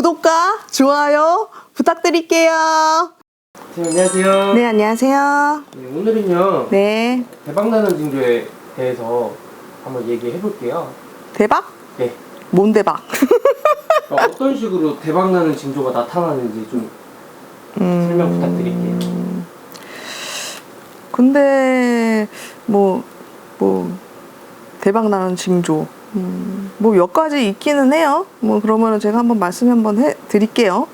구독과 좋아요 부탁드릴게요. 네, 안녕하세요. 네, 안녕하세요. 네, 오늘은요 네, 대박나는 징조에 대해서 한번 얘기해 볼게요. 대박? 네. 뭔 대박? 그러니까 어떤 식으로 대박나는 징조가 나타나는지 좀 음. 설명 부탁드릴게요. 근데 뭐, 뭐 대박 나는 징조. 음, 뭐 몇 가지 있기는 해요. 뭐 그러면은 제가 한번 말씀 한번 해 드릴게요.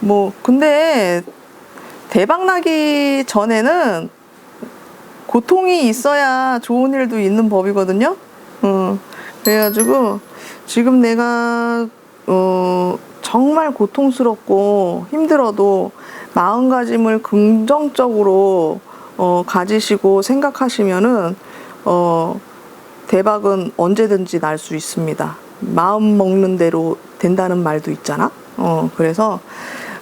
뭐 근데 대박 나기 전에는 고통이 있어야 좋은 일도 있는 법이거든요. 어, 그래가지고 지금 내가 어, 정말 고통스럽고 힘들어도 마음가짐을 긍정적으로 어, 가지시고 생각하시면은 어, 대박은 언제든지 날 수 있습니다. 마음 먹는 대로 된다는 말도 있잖아. 어, 그래서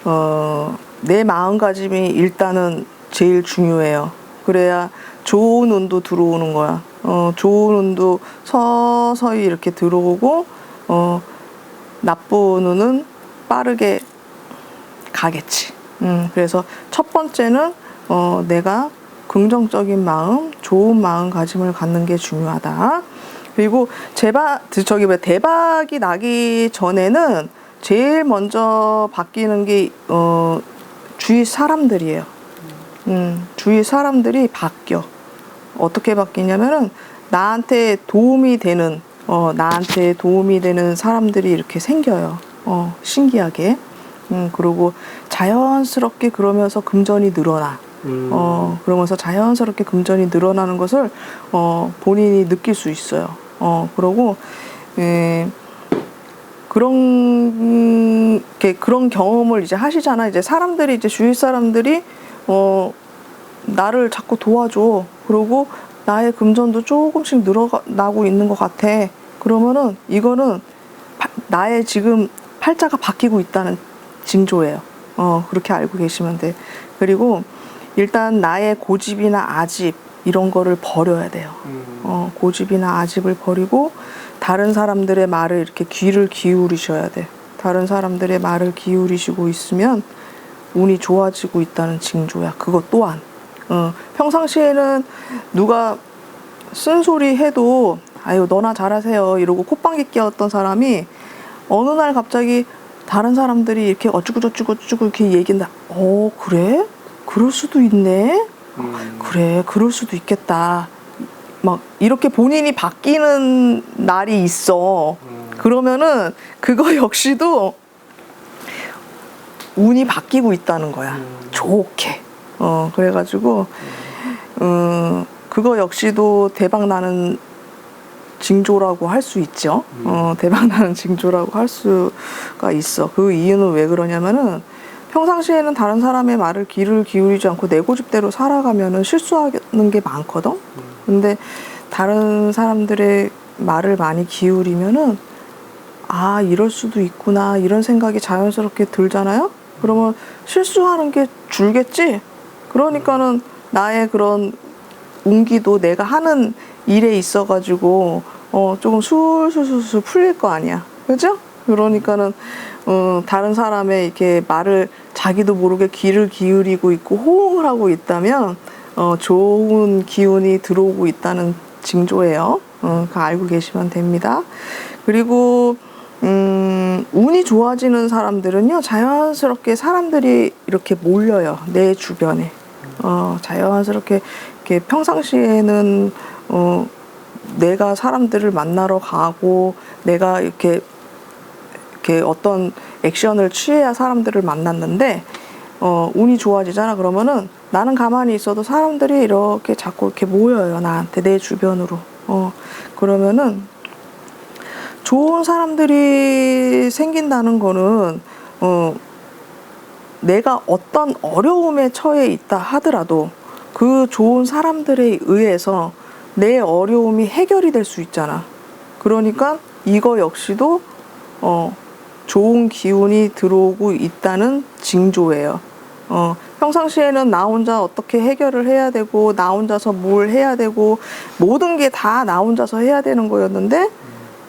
어, 내 마음가짐이 일단은 제일 중요해요. 그래야 좋은 운도 들어오는 거야. 어, 좋은 운도 서서히 이렇게 들어오고, 어, 나쁜 운은 빠르게 가겠지. 음, 그래서 첫 번째는, 어, 내가 긍정적인 마음, 좋은 마음가짐을 갖는 게 중요하다. 그리고 제바, 저기 왜 대박이 나기 전에는 제일 먼저 바뀌는 게, 어, 주위 사람들이에요. 음, 주위 사람들이 바뀌어. 어떻게 바뀌냐면은 나한테 도움이 되는 어, 나한테 도움이 되는 사람들이 이렇게 생겨요. 어, 신기하게. 음, 그리고 자연스럽게 그러면서 금전이 늘어나. 음, 어, 그러면서 자연스럽게 금전이 늘어나는 것을 어, 본인이 느낄 수 있어요. 어, 그러고 예, 그런 게 그런 경험을 이제 하시잖아. 이제 사람들이 이제 주위 사람들이 어 나를 자꾸 도와줘. 그리고 나의 금전도 조금씩 늘어나고 있는 것 같아. 그러면은 이거는 파- 나의 지금 팔자가 바뀌고 있다는 징조예요. 어, 그렇게 알고 계시면 돼. 그리고 일단 나의 고집이나 아집 이런 거를 버려야 돼요. 음, 어, 고집이나 아집을 버리고 다른 사람들의 말을 이렇게 귀를 기울이셔야 돼. 다른 사람들의 말을 기울이시고 있으면 운이 좋아지고 있다는 징조야. 그것 또한. 어, 평상시에는 누가 쓴소리 해도 아유 너나 잘하세요 이러고 콧방귀 뀌었던 사람이 어느 날 갑자기 다른 사람들이 이렇게 어쩌고 저쩌고 저쩌고 이렇게 얘기한다. 어 그래? 그럴 수도 있네. 음, 그래, 그럴 수도 있겠다. 막 이렇게 본인이 바뀌는 날이 있어. 음, 그러면은 그거 역시도 운이 바뀌고 있다는 거야. 음. 좋게. 어, 그래가지고, 음, 그거 역시도 대박 나는 징조라고 할 수 있죠. 어, 대박 나는 징조라고 할 수가 있어. 그 이유는 왜 그러냐면은 평상시에는 다른 사람의 말을 귀를 기울이지 않고 내 고집대로 살아가면은 실수하는 게 많거든. 근데 다른 사람들의 말을 많이 기울이면은 아 이럴 수도 있구나 이런 생각이 자연스럽게 들잖아요. 그러면 실수하는 게 줄겠지. 그러니까는 나의 그런 운기도 내가 하는 일에 있어가지고 어 조금 술술술술 풀릴 거 아니야, 그죠? 그러니까는 어 다른 사람의 이렇게 말을 자기도 모르게 귀를 기울이고 있고 호응을 하고 있다면 어 좋은 기운이 들어오고 있다는 징조예요. 어, 알고 계시면 됩니다. 그리고 음, 운이 좋아지는 사람들은요, 자연스럽게 사람들이 이렇게 몰려요. 내 주변에. 어, 자연스럽게, 이렇게 평상시에는, 어, 내가 사람들을 만나러 가고, 내가 이렇게, 이렇게 어떤 액션을 취해야 사람들을 만났는데, 어, 운이 좋아지잖아. 그러면은 나는 가만히 있어도 사람들이 이렇게 자꾸 이렇게 모여요. 나한테, 내 주변으로. 어, 그러면은 좋은 사람들이 생긴다는 거는 어 내가 어떤 어려움에 처해 있다 하더라도 그 좋은 사람들에 의해서 내 어려움이 해결이 될 수 있잖아. 그러니까 이거 역시도 어 좋은 기운이 들어오고 있다는 징조예요. 어, 평상시에는 나 혼자 어떻게 해결을 해야 되고, 나 혼자서 뭘 해야 되고, 모든 게 다 나 혼자서 해야 되는 거였는데,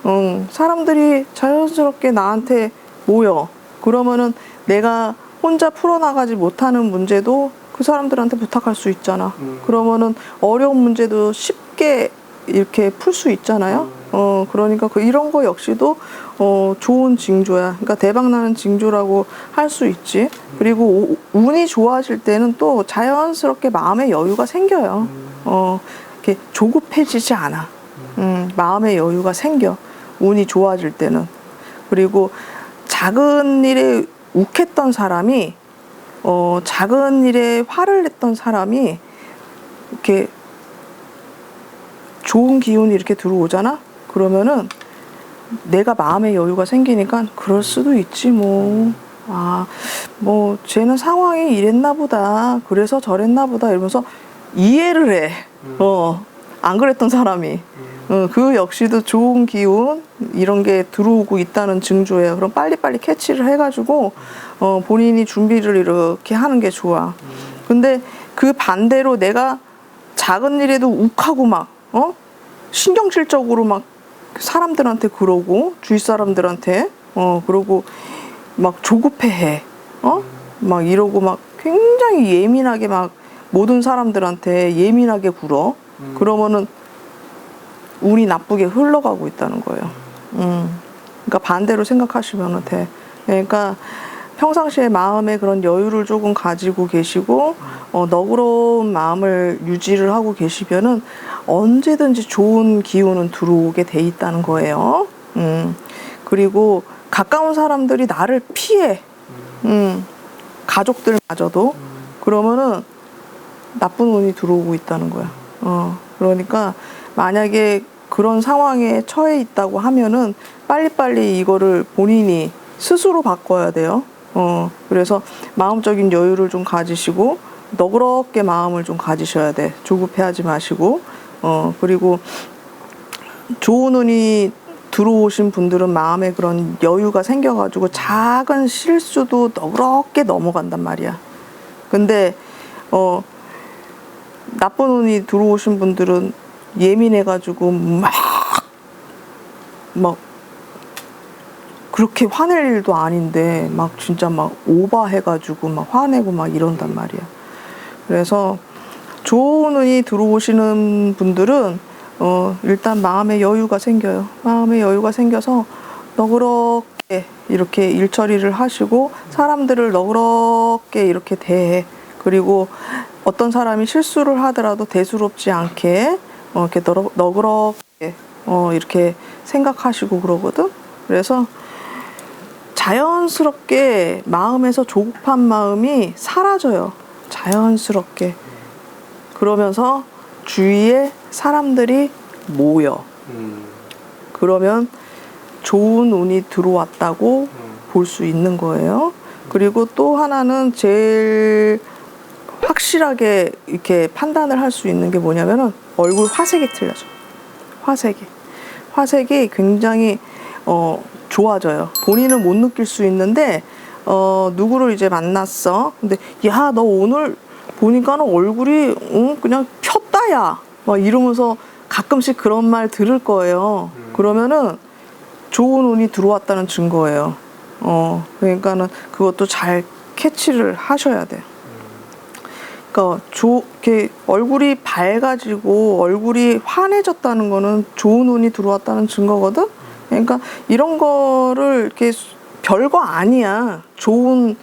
음, 사람들이 자연스럽게 나한테 모여. 그러면은 내가 혼자 풀어나가지 못하는 문제도 그 사람들한테 부탁할 수 있잖아. 음. 그러면은 어려운 문제도 쉽게 이렇게 풀 수 있잖아요. 음. 어, 그러니까 그 이런 거 역시도 어, 좋은 징조야. 그러니까 대박 나는 징조라고 할 수 있지. 그리고 오- 운이 좋아질 때는 또 자연스럽게 마음의 여유가 생겨요. 어, 이렇게 조급해지지 않아. 음, 마음의 여유가 생겨. 운이 좋아질 때는. 그리고 작은 일에 욱했던 사람이 어, 작은 일에 화를 냈던 사람이 이렇게 좋은 기운이 이렇게 들어오잖아? 그러면은 내가 마음의 여유가 생기니까 그럴 수도 있지 뭐. 아, 뭐 쟤는 상황이 이랬나 보다. 그래서 저랬나 보다 이러면서 이해를 해. 어. 안 그랬던 사람이. 어, 그 역시도 좋은 기운 이런 게 들어오고 있다는 징조예요. 그럼 빨리빨리 캐치를 해 가지고 어, 본인이 준비를 이렇게 하는 게 좋아. 근데 그 반대로 내가 작은 일에도 욱하고 막 어? 신경질적으로 막 사람들한테 그러고 주위 사람들한테 어 그러고 막 조급해해 어? 막 이러고 막 굉장히 예민하게 막 모든 사람들한테 예민하게 굴어 음. 그러면은 운이 나쁘게 흘러가고 있다는 거예요. 음. 그러니까 반대로 생각하시면 돼. 그러니까 평상시에 마음에 그런 여유를 조금 가지고 계시고 어, 너그러운 마음을 유지를 하고 계시면은 언제든지 좋은 기운은 들어오게 돼 있다는 거예요. 음. 그리고 가까운 사람들이 나를 피해. 음. 가족들마저도 그러면은 나쁜 운이 들어오고 있다는 거야. 어, 그러니까 만약에 그런 상황에 처해 있다고 하면은 빨리빨리 이거를 본인이 스스로 바꿔야 돼요. 어, 그래서 마음적인 여유를 좀 가지시고 너그럽게 마음을 좀 가지셔야 돼. 조급해하지 마시고. 어, 그리고 좋은 운이 들어오신 분들은 마음에 그런 여유가 생겨가지고 작은 실수도 너그럽게 넘어간단 말이야. 근데 어 나쁜 운이 들어오신 분들은 예민해가지고 막막 그렇게 화낼 일도 아닌데 막 진짜 막 오버해가지고 막 화내고 막 이런단 말이야. 그래서 좋은 운이 들어오시는 분들은 어 일단 마음의 여유가 생겨요. 마음의 여유가 생겨서 너그럽게 이렇게 일 처리를 하시고 사람들을 너그럽게 이렇게 대해 그리고 어떤 사람이 실수를 하더라도 대수롭지 않게 어 이렇게 너그럽게 어 이렇게 생각하시고 그러거든. 그래서 자연스럽게 마음에서 조급한 마음이 사라져요. 자연스럽게. 그러면서 주위에 사람들이 모여. 음. 그러면 좋은 운이 들어왔다고 음. 볼수 있는 거예요. 그리고 또 하나는 제일 확실하게 이렇게 판단을 할 수 있는 게 뭐냐면은 얼굴 화색이 틀려져. 화색이. 화색이 굉장히 어, 좋아져요. 본인은 못 느낄 수 있는데 어, 누구를 이제 만났어. 근데 야, 너 오늘 보니까는 얼굴이 응, 그냥 폈다야. 막 이러면서 가끔씩 그런 말 들을 거예요. 그러면은 좋은 운이 들어왔다는 증거예요. 어, 그러니까는 그것도 잘 캐치를 하셔야 돼. 그러니까 조, 이렇게 얼굴이 밝아지고 얼굴이 환해졌다는 거는 좋은 운이 들어왔다는 증거거든. 그러니까 이런 거를 이렇게 수- 별거 아니야. 좋은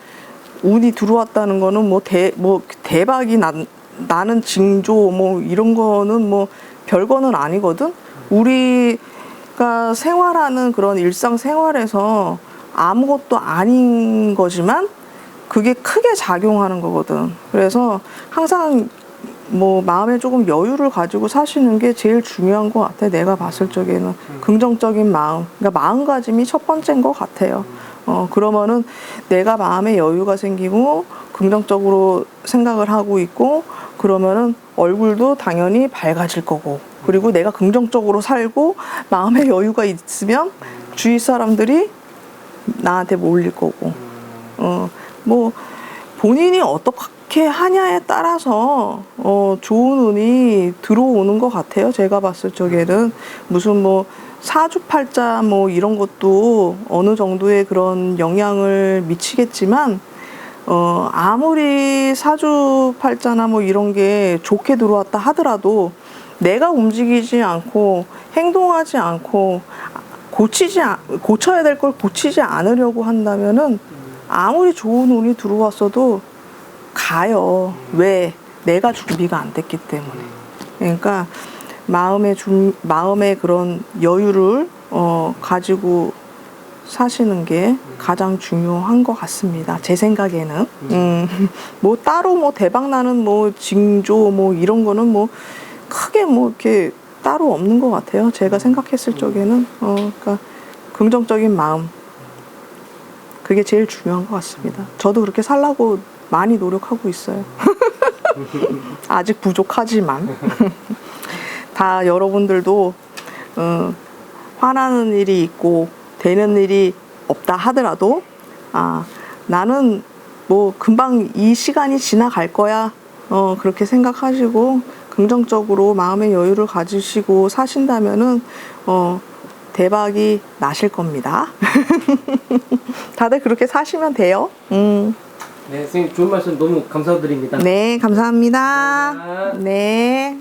운이 들어왔다는 거는 뭐 대 뭐 대박이 난, 나는 징조 뭐 이런 거는 뭐 별거는 아니거든. 우리가 생활하는 그런 일상 생활에서 아무것도 아닌 거지만 그게 크게 작용하는 거거든. 그래서 항상 뭐 마음에 조금 여유를 가지고 사시는 게 제일 중요한 것 같아. 내가 봤을 적에는 긍정적인 마음. 그러니까 마음가짐이 첫 번째인 것 같아요. 어 그러면은 내가 마음에 여유가 생기고 긍정적으로 생각을 하고 있고 그러면은 얼굴도 당연히 밝아질 거고 그리고 내가 긍정적으로 살고 마음에 여유가 있으면 주위 사람들이 나한테 몰릴 거고 어, 뭐 본인이 어떻게 하냐에 따라서 어, 좋은 운이 들어오는 것 같아요. 제가 봤을 적에는 무슨 뭐 사주팔자 뭐 이런 것도 어느 정도의 그런 영향을 미치겠지만 어 아무리 사주팔자나 뭐 이런 게 좋게 들어왔다 하더라도 내가 움직이지 않고 행동하지 않고 고치지 않- 고쳐야 될 걸 고치지 않으려고 한다면은 아무리 좋은 운이 들어왔어도 가요. 왜? 내가 준비가 안 됐기 때문에. 그러니까 마음의 준 마음의 그런 여유를 어, 가지고 사시는 게 가장 중요한 것 같습니다. 제 생각에는. 음, 뭐 따로 뭐 대박 나는 뭐 징조 뭐 이런 거는 뭐 크게 뭐 이렇게 따로 없는 것 같아요. 제가 생각했을 적에는 어, 그러니까 긍정적인 마음 그게 제일 중요한 것 같습니다. 저도 그렇게 살라고 많이 노력하고 있어요. 아직 부족하지만 다 여러분들도 어, 화나는 일이 있고 되는 일이 없다 하더라도 아 나는 뭐 금방 이 시간이 지나갈 거야 어 그렇게 생각하시고 긍정적으로 마음의 여유를 가지시고 사신다면은 어 대박이 나실 겁니다. 다들 그렇게 사시면 돼요. 음. 네, 선생님 좋은 말씀 너무 감사드립니다. 네, 감사합니다. 감사합니다. 네.